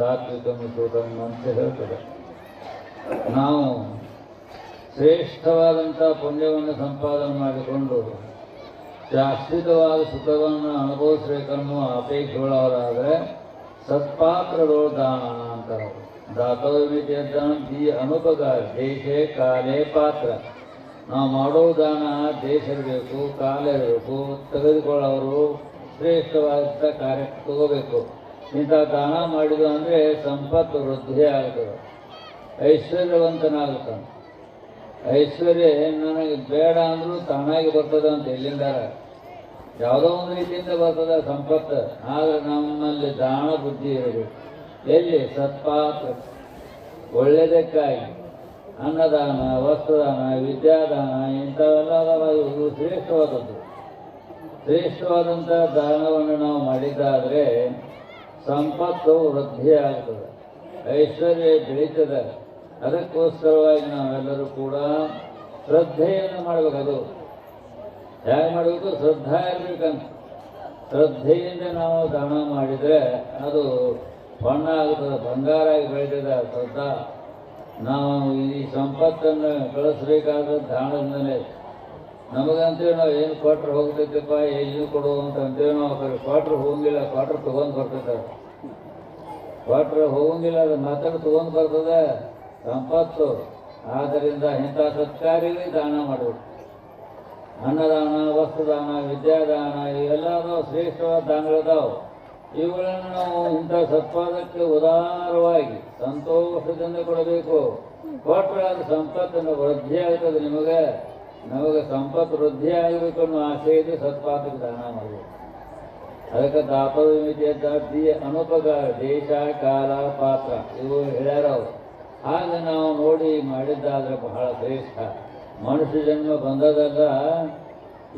ತದ್ದಾನಂ ಸಾತ್ವಿಕಂ ಸುಖಂ ಅಂತ ಹೇಳ್ತದೆ. ನಾವು ಶ್ರೇಷ್ಠವಾದಂಥ ಪುಣ್ಯವನ್ನು ಸಂಪಾದನೆ ಮಾಡಿಕೊಂಡು ಶಾಶ್ವತವಾದ ಸುಖವನ್ನು ಅನುಭವಿಸಬೇಕನ್ನು ಅಪೇಕ್ಷೆಗಳವರಾದರೆ ಸತ್ಪಾತ್ರಗಳು ದಾನ ಅಂತಾರೆ. ದಾತವ್ಯಮಿತಿ ದಾನ ಈ ಅನುಪಕಾರ ದೇಶೇ ಕಾಲೇ ಪಾತ್ರ. ನಾವು ಮಾಡೋ ದಾನ ದೇಶ ಇರಬೇಕು ಕಾಲ ಇರಬೇಕು ತೆಗೆದುಕೊಳ್ಳೋರು ಶ್ರೇಷ್ಠವಾದಂಥ ಕಾರ್ಯ ತಗೋಬೇಕು. ಇಂಥ ದಾನ ಮಾಡಿದ ಅಂದರೆ ಸಂಪತ್ತು ವೃದ್ಧಿ ಆಗ್ತದೆ. ಐಶ್ವರ್ಯವಂತನಾಗುತ್ತಾನೆ. ಐಶ್ವರ್ಯ ನನಗೆ ಬೇಡ ಅಂದರೂ ತಾನಾಗಿ ಬರ್ತದೆ ಅಂತ ಎಲ್ಲಿಂದಾರ? ಯಾವುದೋ ಒಂದು ರೀತಿಯಿಂದ ಬರ್ತದೆ ಸಂಪತ್ತು. ಆದರೆ ನಮ್ಮಲ್ಲಿ ದಾನ ಬುದ್ಧಿ ಇರಬೇಕು. ಎಲ್ಲಿ? ಸತ್ಪಾತ್ರ. ಒಳ್ಳೆಯದಕ್ಕಾಗಿ ಅನ್ನದಾನ, ವಸ್ತ್ರದಾನ, ವಿದ್ಯಾದಾನ, ಇಂಥವೆಲ್ಲ ಶ್ರೇಷ್ಠವಾದದ್ದು. ಶ್ರೇಷ್ಠವಾದಂಥ ದಾನವನ್ನು ನಾವು ಮಾಡಿದ್ದಾದರೆ ಸಂಪತ್ತು ವೃದ್ಧಿ ಆಗ್ತದೆ ಐಶ್ವರ್ಯ ಬೆಳೀತದೆ. ಅದಕ್ಕೋಸ್ಕರವಾಗಿ ನಾವೆಲ್ಲರೂ ಕೂಡ ಶ್ರದ್ಧೆಯನ್ನು ಮಾಡಬೇಕು ಅದು ಹೇಗೆ ಮಾಡಬೇಕು? ಶ್ರದ್ಧಾ ಇರಬೇಕಂತ. ಶ್ರದ್ಧೆಯಿಂದ ನಾವು ದಾನ ಮಾಡಿದರೆ ಅದು ಬಣ್ಣ ಆಗುತ್ತದೆ ಬಂಗಾರ ಆಗಿ ಬೆಳೆದಿದೆ ಶ್ರದ್ಧಾ. ನಾವು ಈ ಸಂಪತ್ತನ್ನು ಗಳಿಸ್ಬೇಕಾದ ದಾನದಿಂದಲೇ. ನಮಗಂತೇಳಿ ನಾವು ಏನು ಕ್ವಾಟ್ರ್ ಹೋಗ್ತೈತಪ್ಪ, ಏನು ಕೊಡು ಅಂತ ಅಂತೇಳಿ ನಾವು ಕ್ವಾಟ್ರ್ ಹೋಗಂಗಿಲ್ಲ ಕ್ವಾಟ್ರ್ ತೊಗೊಂಡು ಬರ್ತೈತೆ ಕ್ವಾಟ್ರ್ ಹೋಗಂಗಿಲ್ಲ, ಅದು ಮಾತಾಡ ತೊಗೊಂಡು ಬರ್ತದೆ, ಸಂಪತ್ತು. ಆದ್ದರಿಂದ ಇಂಥ ಸತ್ಕಾರಿಗೆ ದಾನ ಮಾಡಬೇಕು. ಅನ್ನದಾನ ವಸ್ತ್ರದಾನ ವಿದ್ಯಾದಾನ ಇವೆಲ್ಲರೂ ಶ್ರೇಷ್ಠವಾದ ದಾನಗಳಿದಾವೆ ಇವುಗಳನ್ನು ನಾವು ಇಂಥ ಸತ್ಪಾದಕ್ಕೆ ಉದಾರವಾಗಿ ಸಂತೋಷದಿಂದ ಕೊಡಬೇಕು. ಕೊಟ್ಟರೆ ಅದು ಸಂಪತ್ತನ್ನು ವೃದ್ಧಿ ಆಗ್ತದೆ ನಿಮಗೆ. ನಮಗೆ ಸಂಪತ್ತು ವೃದ್ಧಿ ಆಗಬೇಕು ಅನ್ನೋ ಆಸೆ ಇದೆ ಸತ್ಪಾದಕ್ಕೆ ದಾನ ಮಾಡಬೇಕು. ಅದಕ್ಕೆ ದಾತವ್ಯಮಿತಿಯ ದಾತಿ ಅನುಪಕಾರ, ದೇಶ, ಕಾಲ, ಪಾತ್ರ, ಇವು ಹೇಳ್ಯಾರ ಅವರು. ಆಗ ನಾವು ನೋಡಿ ಮಾಡಿದ್ದಾದ್ರೆ ಬಹಳ ಶ್ರೇಷ್ಠ. ಮನುಷ್ಯ ಜನ್ಮ ಬಂದದಲ್ಲ,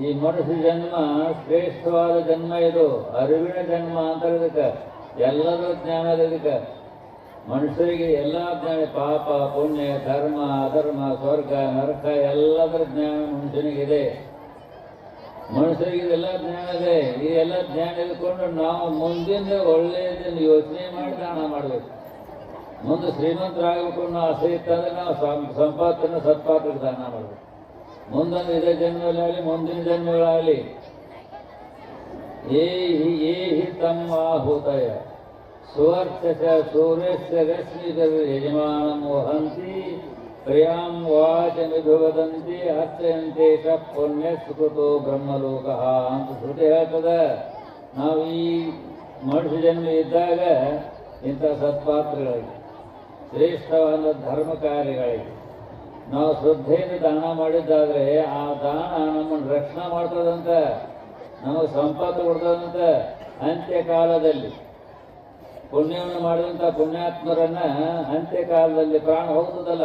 ಈ ಮನುಷ್ಯ ಜನ್ಮ ಶ್ರೇಷ್ಠವಾದ ಜನ್ಮ ಇದು. ಅರಿವಿನ ಜನ್ಮ ಅಂತ ಇದಕ್ಕೆ ಎಲ್ಲರೂ ಜ್ಞಾನದ ಇದಕ್ಕೆ. ಮನುಷ್ಯರಿಗೆ ಎಲ್ಲ ಜ್ಞಾನ, ಪಾಪ, ಪುಣ್ಯ, ಧರ್ಮ, ಅಧರ್ಮ, ಸ್ವರ್ಗ, ನರಕ, ಎಲ್ಲದರ ಜ್ಞಾನ ಮನುಷ್ಯನಿಗಿದೆ. ಮನುಷ್ಯರಿಗೆ ಇದೆಲ್ಲ ಜ್ಞಾನ ಇದೆ. ಈ ಎಲ್ಲ ಜ್ಞಾನ ಇದ್ಕೊಂಡು ನಾವು ಮುಂದಿನ ಒಳ್ಳೆಯದನ್ನು ಯೋಚನೆ ಮಾಡಿ ದಾನ ಮಾಡಬೇಕು. ಮುಂದೆ ಶ್ರೀಮಂತರಾಗಬೇಕು ಅನ್ನೋ ಆಸೆ ಇತ್ತಂದ್ರೆ ನಾವು ಸಂ- ಸಂಪತ್ತನ್ನು ಸತ್ಪಾತ್ರಕ್ಕೆ ದಾನ ಮಾಡಬೇಕು. ಮುಂದೊಂದು ಇದೇ ಜನ್ಮಗಳಾಗಲಿ ಮುಂದಿನ ಜನ್ಮಗಳಾಗಲಿ. ಏ ಹಿ ಏ ಹಿ ತಮ್ಮ ಆಹುತಯ ಸುವರ್ಚ ಸೂರ್ಯಸ್ಯ ರಶ್ಮಿ ಯಜಮಾನಂ ವಹಂತಿ ಪ್ರಿಯಾಂ ವಾಚಮಿಧುವದಂತಿ, ಅರ್ಚಯಂತೆ ಸ ಪುಣ್ಯ ಸುಕೃತೋ ಬ್ರಹ್ಮಲೋಕ ಅಂತ ಶ್ರುತಿ ಹೇಳ್ತದೆ. ನಾವು ಈ ಮನುಷ್ಯ ಜನ್ಮ ಇದ್ದಾಗ ಇಂಥ ಸತ್ಪಾತ್ರಗಳಿಗೆ ಶ್ರೇಷ್ಠವಾದ ಧರ್ಮ ಕಾರ್ಯಗಳಿಗೆ ನಾವು ಶ್ರದ್ಧೆಯಿಂದ ದಾನ ಮಾಡಿದ್ದಾದರೆ ಆ ದಾನ ನಮ್ಮನ್ನು ರಕ್ಷಣೆ ಮಾಡ್ತದಂತ, ನಮಗೆ ಸಂಪತ್ತು ಕೊಡ್ತದಂತ, ಅಂತ್ಯಕಾಲದಲ್ಲಿ. ಪುಣ್ಯವನ್ನು ಮಾಡಿದಂಥ ಪುಣ್ಯಾತ್ಮರನ್ನ ಅಂತ್ಯಕಾಲದಲ್ಲಿ ಪ್ರಾಣ ಹೋಗ್ತದಲ್ಲ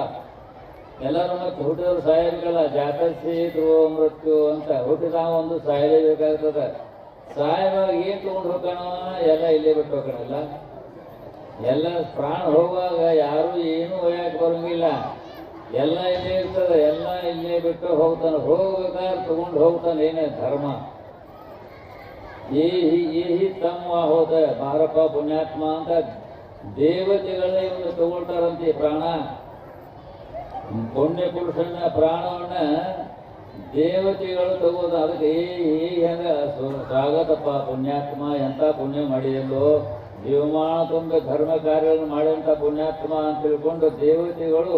ಎಲ್ಲರೂ ಮತ್ತೆ ಹುಟ್ಟಿದವರು ಸಾಯಬೇಕಲ್ಲ ಜಾತರ್ಸಿ ಧ್ರುವ ಮೃತ್ಯು ಅಂತ ಹುಟ್ಟಿದ ಒಂದು ಸಾಯಲೇಬೇಕಾಗ್ತದೆ ಸಾಯುವಾಗ ಏನು ತೊಗೊಂಡು ಹೋಗೋಣ ಎಲ್ಲ ಇಲ್ಲೇ ಬಿಟ್ಟು ಹೋಗೋಣಲ್ಲ ಎಲ್ಲ ಪ್ರಾಣ ಹೋಗುವಾಗ ಯಾರು ಏನೂ ಒಯ್ಯಕ್ಕೆ ಬರೋಂಗಿಲ್ಲ. ಎಲ್ಲ ಇಲ್ಲೇ ಇರ್ತದೆ. ಎಲ್ಲ ಇಲ್ಲೇ ಬಿಟ್ಟು ಹೋಗ್ತಾನೆ. ಹೋಗ್ಬೇಕಾದ್ರೆ ತಗೊಂಡು ಹೋಗ್ತಾನೆ. ಏನೇ ಧರ್ಮ. ಏಹಿ ಈ ತಮ್ಮ ಹೋದ. ಭಾರಪ್ಪ ಪುಣ್ಯಾತ್ಮ ಅಂತ ದೇವತೆಗಳೇ ಇವನು ತಗೊಳ್ತಾರಂತೆ ಪ್ರಾಣ. ಪುಣ್ಯ ಪುರುಷನ ಪ್ರಾಣವನ್ನ ದೇವತೆಗಳು ತಗೋದ. ಅದಕ್ಕೆ ಏ ಸ್ವಾಗತಪ್ಪ ಪುಣ್ಯಾತ್ಮ, ಎಂತ ಪುಣ್ಯ ಮಾಡಿದೆಲ್ಲೋ ಜೀವಮಾನ ತುಂಬ ಧರ್ಮ ಕಾರ್ಯಗಳನ್ನು ಮಾಡಿದಂಥ ಪುಣ್ಯಾತ್ಮ ಅಂತ ತಿಳ್ಕೊಂಡು ದೇವತೆಗಳು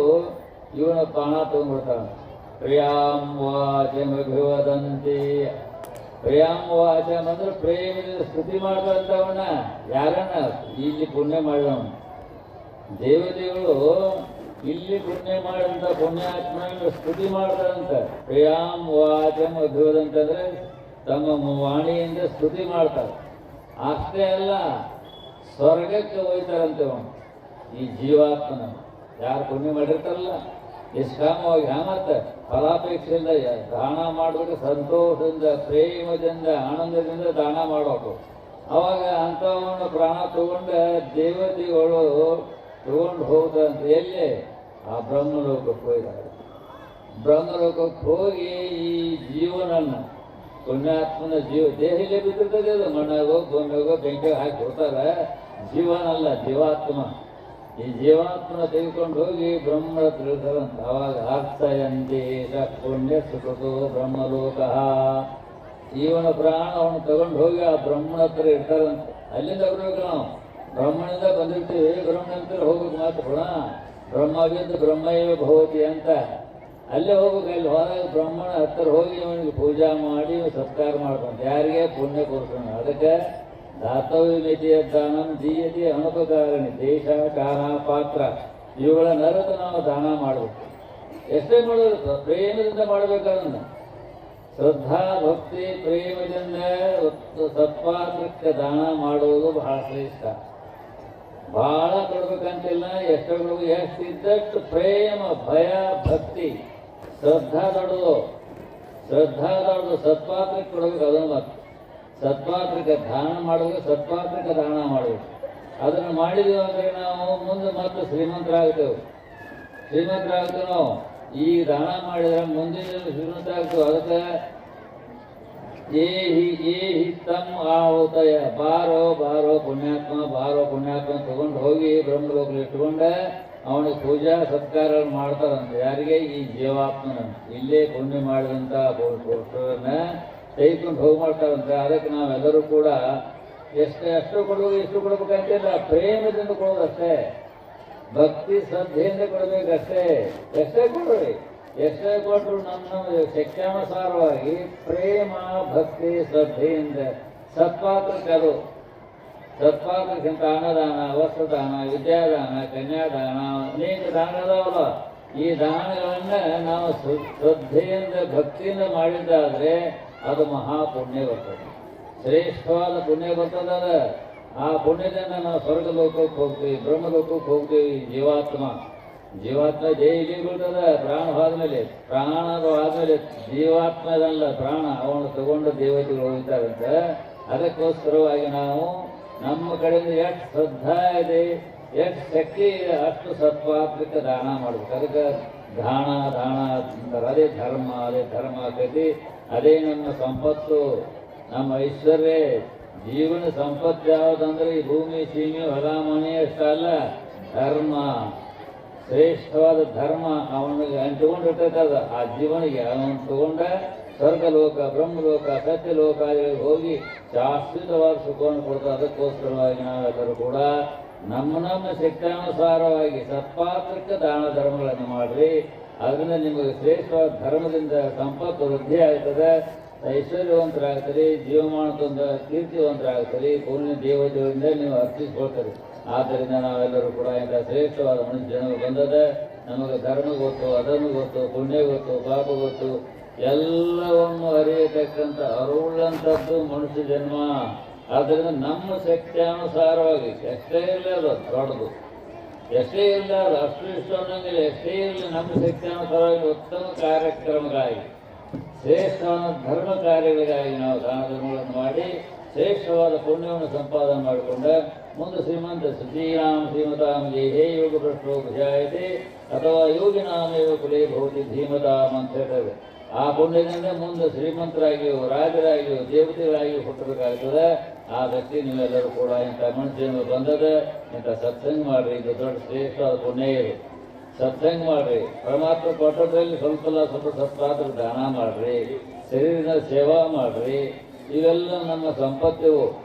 ಇವನ ಪ್ರಾಣ ತಗೊಂಡ್ಬಿಡ್ತಾರ ಪ್ರಿಯಾಂ ವಾಚಮಭಿವದಂತಿ ಪ್ರಿಯಾಂ ವಾಚಂ ಅಂದ್ರೆ ಪ್ರೇಮದಿಂದ ಸ್ತುತಿ ಮಾಡುವಂಥವನ್ನ ಯಾರನ್ನ? ಇಲ್ಲಿ ಪುಣ್ಯ ಮಾಡಿದವನು. ದೇವತೆಗಳು ಇಲ್ಲಿ ಪುಣ್ಯ ಮಾಡಿದಂಥ ಪುಣ್ಯಾತ್ಮನ ಸ್ತುತಿ ಮಾಡ್ತಾರಂತ. ಪ್ರಿಯಾಂ ವಾಚಂ ಅಂತಂದ್ರೆ ತಮ್ಮ ವಾಣಿಯಿಂದ ಸ್ತುತಿ ಮಾಡ್ತಾರೆ. ಅಷ್ಟೇ ಅಲ್ಲ, ಸ್ವರ್ಗಕ್ಕೆ ಹೋಯ್ತಾರಂತೆ ಅವನು ಈ ಜೀವಾತ್ಮನ. ಯಾರು ಪುಣ್ಯ ಮಾಡಿರ್ತಾರಲ್ಲ? ನಿಷ್ಕಾಮವಾಗಿ ಹ್ಯಾಮತ್ತ ಫಲಾಪೇಕ್ಷೆಯಿಂದ ದಾನ ಮಾಡಬೇಕು ಸಂತೋಷದಿಂದ, ಪ್ರೇಮದಿಂದ, ಆನಂದದಿಂದ ದಾನ ಮಾಡಬೇಕು ಅವಾಗ ಅಂಥವನ್ನು ಪ್ರಾಣ ತಗೊಂಡ ದೇವತೆಗಳು ತಗೊಂಡು ಹೋಗ್ದಂತ ಎಲ್ಲಿ? ಆ ಬ್ರಹ್ಮಲೋಕಕ್ಕೆ ಹೋಗಿದ್ದಾರೆ ಬ್ರಹ್ಮಲೋಕಕ್ಕೆ ಹೋಗಿ ಈ ಜೀವನನ್ನ, ಪುಣ್ಯಾತ್ಮನ ಜೀವ ದೇಹಕ್ಕೆ ಬಿದ್ದಿರ್ತದೆ ಅದು, ಮಣ್ಣಾಗೋ ಗೊಂಬೆಗೋ ಬೆಂಕಿಗೆ ಹಾಕಿ ಕೊಡ್ತಾರೆ. ಜೀವನ ಅಲ್ಲ ಜೀವಾತ್ಮ. ಈ ಜೀವಾತ್ಮ ತೆಗೆದುಕೊಂಡು ಹೋಗಿ ಬ್ರಹ್ಮ ತಿಳಿತಾರಂತ ಅವಾಗ ಪುಣ್ಯ ಸುಖೋ ಬ್ರಹ್ಮಲೋಕ. ಜೀವನ ಪ್ರಾಣ ಅವನು ತಗೊಂಡು ಹೋಗಿ ಆ ಬ್ರಹ್ಮನ ಹತ್ರ ಇರ್ತಾರಂತೆ ಅಲ್ಲಿಂದ ಬರ್ಬೇಕು ನಾವು. ಬ್ರಹ್ಮನಿಂದ ಬಂದಿರ್ತೀವಿ ಬ್ರಹ್ಮಣ ಹತ್ರ ಹೋಗ್ಬೇಕು ಮಾತ್ರ ಗುಣ ಬ್ರಹ್ಮವಿದ್ದು ಬ್ರಹ್ಮಯೇ ಭವತಿ ಅಂತ. ಅಲ್ಲೇ ಹೋಗ್ಬೇಕು, ಅಲ್ಲಿ ಹೋದಾಗ ಬ್ರಹ್ಮನ ಹತ್ತಿರ ಹೋಗಿ ಅವನಿಗೆ ಪೂಜಾ ಮಾಡಿ, ಸತ್ಕಾರ ಮಾಡ್ಕೊಂತ. ಯಾರಿಗೆ? ಪುಣ್ಯ ಕೊಡ್ತಾನೆ ಅದಕ್ಕೆ ದಾತವ್ಯ ಮಿತಿಯ ದಾನಂ ದೀಯತಿ ಅನುಪಕಾರಣಿ ದೇಶ ಕಾಲ ಪಾತ್ರ ಇವುಗಳ ನರತ ನಾವು ದಾನ ಮಾಡಬೇಕು. ಎಷ್ಟೇ ಮಾಡೋದು ಪ್ರೇಮದಿಂದ ಮಾಡಬೇಕಾದ ಶ್ರದ್ಧಾ ಭಕ್ತಿ ಪ್ರೇಮದಿಂದ ಸತ್ಪಾತ್ರಕ್ಕೆ ದಾನ ಮಾಡುವುದು ಬಹಳ ಶ್ರೇಷ್ಠ. ಬಹಳ ಕೊಡ್ಬೇಕಂತಿಲ್ಲ ಎಷ್ಟೇ ಕೊಡ್ಬೇಕು ಎಷ್ಟು ಇದ್ದಷ್ಟು ಪ್ರೇಮ, ಭಯ, ಭಕ್ತಿ. ಶ್ರದ್ಧಾ ದೊಡ್ಡದು. ಶ್ರದ್ಧಾ ದೊಡ್ಡದು, ಸತ್ಪಾತ್ರಕ್ಕೆ ಕೊಡಬೇಕು ಅದನ್ನು ಸತ್ಪಾತ್ರಕ್ಕೆ ದಾನ ಮಾಡಬೇಕು ಸತ್ಪಾತ್ರಕ್ಕೆ ದಾನ ಮಾಡಬೇಕು ಅದನ್ನು ಮಾಡಿದೆವು ಅಂದರೆ ನಾವು ಮುಂದೆ ಮತ್ತೆ ಶ್ರೀಮಂತರಾಗ್ತೇವೆ. ಶ್ರೀಮಂತರಾಗ್ತೇವೆ ನಾವು. ಈ ದಾನ ಮಾಡಿದ್ರೆ ಮುಂದಿನ ಶ್ರೀಮಂತರಾಗ್ತೇವೆ. ಅದಕ್ಕೆ ಏ ಹಿ ಏ ಹಿ ತಮ್ಮ ಆಹುತಯ. ಬಾರೋ ಬಾರೋ ಪುಣ್ಯಾತ್ಮ ಬಾರೋ ಪುಣ್ಯಾತ್ಮ ತಗೊಂಡು ಹೋಗಿ ಬ್ರಹ್ಮಲೋಕಲ್ಲಿ ಇಟ್ಕೊಂಡೆ ಅವನಿಗೆ ಪೂಜಾ ಸತ್ಕಾರ ಮಾಡ್ತಾರಂತೆ. ಯಾರಿಗೆ? ಈ ಜೀವಾತ್ಮನ ಇಲ್ಲೇ ಪುಣ್ಯ ಮಾಡಿದಂಥ ಪುರುಷರನ್ನ ತೆಗೆದುಕೊಂಡು ಭೋಗ ಮಾಡ್ತಾರಂತೆ. ಅದಕ್ಕೆ ನಾವೆಲ್ಲರೂ ಕೂಡ ಎಷ್ಟು ಎಷ್ಟು ಕೊಡಬೇಕು ಎಷ್ಟು ಕೊಡ್ಬೇಕಂತಿಲ್ಲ ಪ್ರೇಮದಿಂದ ಕೊಡೋದಷ್ಟೇ. ಭಕ್ತಿ ಶ್ರದ್ಧೆಯಿಂದ ಕೊಡಬೇಕಷ್ಟೇ. ಎಷ್ಟೇ ಕೊಡ್ರಿ. ಎಷ್ಟೇ ಕೊಟ್ಟರು ನಮ್ಮ ಶಿಕ್ಷಾನುಸಾರವಾಗಿ ಪ್ರೇಮ, ಭಕ್ತಿ, ಶ್ರದ್ಧೆಯಿಂದ ಸತ್ಪಾತ್ರಕ್ಕೆ ಅದು. ಸತ್ಪಾತ್ರಕ್ಕಿಂತ ಅನ್ನದಾನ, ವಸ್ತ್ರದಾನ, ವಿದ್ಯಾದಾನ, ಕನ್ಯಾದಾನ, ಅನೇಕ ದಾನ ಅದಾವಲ್ಲ. ಈ ದಾನಗಳನ್ನು ನಾವು ಶ್ರ- ಶ್ರದ್ಧೆಯಿಂದ, ಭಕ್ತಿಯಿಂದ ಮಾಡಿದ್ದಾದ್ರೆ ಅದು ಮಹಾಪುಣ್ಯ ಬರ್ತದೆ. ಶ್ರೇಷ್ಠವಾದ ಪುಣ್ಯ ಬರ್ತದ ಆ ಪುಣ್ಯದಿಂದ ನಾವು ಸ್ವರ್ಗ ಲೋಕಕ್ಕೆ ಹೋಗ್ತೀವಿ ಬ್ರಹ್ಮ ಲೋಕಕ್ಕೆ ಹೋಗ್ತೀವಿ, ಜೀವಾತ್ಮ. ಜೀವಾತ್ಮ ಜೈಲಿ ಬೀಳ್ತದ, ಪ್ರಾಣ ಹೋದ್ಮೇಲೆ ಪ್ರಾಣ ಆದ್ಮೇಲೆ ಜೀವಾತ್ಮದಲ್ಲ ಪ್ರಾಣ, ಅವನು ತಗೊಂಡು ದೇವತೆಗಳು ಹೋಗ್ತಾರಂತೆ. ಅದಕ್ಕೋಸ್ಕರವಾಗಿ ನಾವು ನಮ್ಮ ಕಡೆಯಿಂದ ಎಷ್ಟು ಶ್ರದ್ಧಾ ಇದೆ, ಎಷ್ಟು ಶಕ್ತಿ ಇದೆ, ಅಷ್ಟು ಸತ್ವಾತ್ಮಕ ದಾನ ಮಾಡ್ಬೇಕು. ಅದಕ್ಕೆ ದಾನ ದಾನ ಅಂತಾರೆ ಅದೇ ಧರ್ಮ ಅದೇ ಧರ್ಮ ಆಗೈತಿ ಅದೇ ನಮ್ಮ ಸಂಪತ್ತು. ನಮ್ಮ ಐಶ್ವರ್ಯ, ಜೀವನ ಸಂಪತ್ತು ಯಾವುದಂದ್ರೆ ಈ ಭೂಮಿ, ಸೀಮೆ, ಹೊಲ, ಮನೆ ಅಷ್ಟಲ್ಲ ಧರ್ಮ. ಶ್ರೇಷ್ಠವಾದ ಧರ್ಮ ಅವನಿಗೆ ಅಂಟಿಕೊಂಡಿರ್ತೈತೆ ಅದು ಆ ಜೀವನಿಗೆ ಅವನು ತಗೊಂಡ ಸ್ವರ್ಗಲೋಕ, ಬ್ರಹ್ಮಲೋಕ ಸತ್ಯಲೋಕಗಳಿಗೆ ಹೋಗಿ ಶಾಶ್ವತವಾದ ಸುಖವನ್ನು ಕೊಡ್ತಾರೆ ಅದಕ್ಕೋಸ್ಕರವಾಗಿ ನಾವೆಲ್ಲರೂ ಕೂಡ ನಮ್ಮ ನಮ್ಮ ಶಕ್ತಾನುಸಾರವಾಗಿ ಸತ್ಪಾತ್ರಕ್ಕೆ ದಾನ ಧರ್ಮಗಳನ್ನು ಮಾಡ್ರಿ. ಅದರಿಂದ ನಿಮಗೆ ಶ್ರೇಷ್ಠವಾದ ಧರ್ಮದಿಂದ ಸಂಪತ್ತು ವೃದ್ಧಿ ಆಗ್ತದೆ ಐಶ್ವರ್ಯವಂತರಾಗ್ತೀರಿ, ಜೀವಮಾನದಿಂದ ಕೀರ್ತಿವಂತರಾಗ್ತೀರಿ, ಪೂರ್ಣ ದೇವತೆಗಳಿಂದ ನೀವು ಅರ್ಪಿಸ್ಕೊಳ್ತೀರಿ. ಆದ್ದರಿಂದ ನಾವೆಲ್ಲರೂ ಕೂಡ ಇಂಥ ಶ್ರೇಷ್ಠವಾದ ಮನುಷ್ಯ ಜನರು ಬಂದದ, ನಮಗೆ ಧರ್ಮ ಗೊತ್ತು, ಅಧರ್ಮ ಗೊತ್ತು, ಪುಣ್ಯ ಗೊತ್ತು, ಪಾಪ ಗೊತ್ತು, ಎಲ್ಲವನ್ನು ಅರಿಯತಕ್ಕಂಥ ಅರುಳಂಥದ್ದು ಮನುಷ್ಯ ಜನ್ಮ. ಆದ್ದರಿಂದ ನಮ್ಮ ಶಕ್ತಿಯಾನುಸಾರವಾಗಿ ಎಷ್ಟೇ ಇಲ್ಲ ಅದು ದೊಡ್ಡದು. ಎಷ್ಟೇ ಇಲ್ಲ ರಾಷ್ಟ್ರೀಯ ಅನ್ನೋಂಗಿಲ್ಲ ಎಷ್ಟೇ ಇರಲಿ ನಮ್ಮ ಶಕ್ತಿಯಾನುಸಾರವಾಗಿ ಉತ್ತಮ ಕಾರ್ಯಕ್ರಮಗಳಾಗಿ ಶ್ರೇಷ್ಠವಾದ ಧರ್ಮ ಕಾರ್ಯಗಳಿಗಾಗಿ ನಾವು ದಾನಧರ್ಮಗಳನ್ನು ಮಾಡಿ, ಶ್ರೇಷ್ಠವಾದ ಪುಣ್ಯವನ್ನು ಸಂಪಾದನೆ ಮಾಡಿಕೊಂಡ ಮುಂದೆ ಶ್ರೀಮಂತ ಶ್ರೀರಾಮ ಶ್ರೀಮತಾಂ ಹೇ ಯೋಗ ಭುಜಾಯತೆ, ಅಥವಾ ಯೋಗಿನಾಮೇವ ಕುಲೇ ಭೌತಿ ಧೀಮತಾಮ್ ಅಂತ ಹೇಳ್ತದೆ ಆ ಪುಣ್ಯದಿಂದ ಮುಂದೆ ಶ್ರೀಮಂತರಾಗಿಯೋ ರಾಜರಾಗಿಯೋ ದೇವತೆಗಳಾಗಿಯೋ ಹುಟ್ಟಬೇಕಾಗ್ತದೆ. ಆ ವ್ಯಕ್ತಿ ನೀವೆಲ್ಲರೂ ಕೂಡ ಇಂಥ ಮನುಷ್ಯನು ಬಂದದ ಇಂಥ ಸತ್ಸಂಗ ಮಾಡ್ರಿ ಇದು ದೊಡ್ಡ ಶ್ರೇಷ್ಠವಾದ ಪುಣ್ಯ ಇರಿ. ಸತ್ಸಂಗ ಮಾಡ್ರಿ. ಪರಮಾತ್ಮ ಕೊಟ್ಟದ್ರಲ್ಲಿ ಸ್ವಲ್ಪ ಸ್ವಲ್ಪ ಸತ್ಪಾತ್ರ ದಾನ ಮಾಡ್ರಿ. ಶರೀರದ ಸೇವಾ ಮಾಡ್ರಿ. ಇವೆಲ್ಲ ನಮ್ಮ ಸಂಪತ್ತು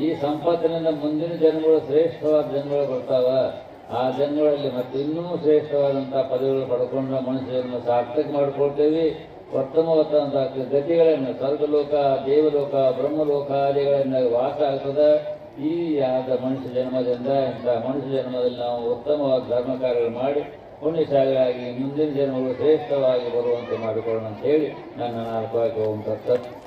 ಈ ಸಂಪತ್ತಿನಿಂದ ಮುಂದಿನ ಜನಗಳು ಶ್ರೇಷ್ಠವಾದ ಜನಗಳು ಬರ್ತಾವ. ಆ ಜನಗಳಲ್ಲಿ ಮತ್ತೆ ಇನ್ನೂ ಶ್ರೇಷ್ಠವಾದಂಥ ಪದವಿಗಳು ಪಡ್ಕೊಂಡು ಮನುಷ್ಯರನ್ನು ಸಾರ್ಥಕ ಮಾಡ್ಕೊಳ್ತೇವೆ. ಉತ್ತಮವಾದಂಥ ಗತಿಗಳನ್ನು, ಸ್ವರ್ಗಲೋಕ, ದೇವಲೋಕ, ಬ್ರಹ್ಮಲೋಕ ಬ್ರಹ್ಮಲೋಕಾದಿಗಳಿಂದ ವಾಸ ಆಗ್ತದೆ. ಈ ಆದ ಮನುಷ್ಯ ಜನ್ಮದಿಂದ, ಇಂಥ ಮನುಷ್ಯ ಜನ್ಮದಲ್ಲಿ ನಾವು ಉತ್ತಮವಾದ ಧರ್ಮ ಕಾರ್ಯಗಳು ಮಾಡಿ ಪುಣ್ಯಶಾಲಿಯಾಗಿ ಮುಂದಿನ ಜನ್ಮಗಳು ಶ್ರೇಷ್ಠವಾಗಿ ಬರುವಂತೆ ಮಾಡಿಕೊಳ್ಳೋಣ ಅಂತ ಹೇಳಿ ನನ್ನ ನಾಲ್ಕು ಆಗಿ ತತ್ಸತ್.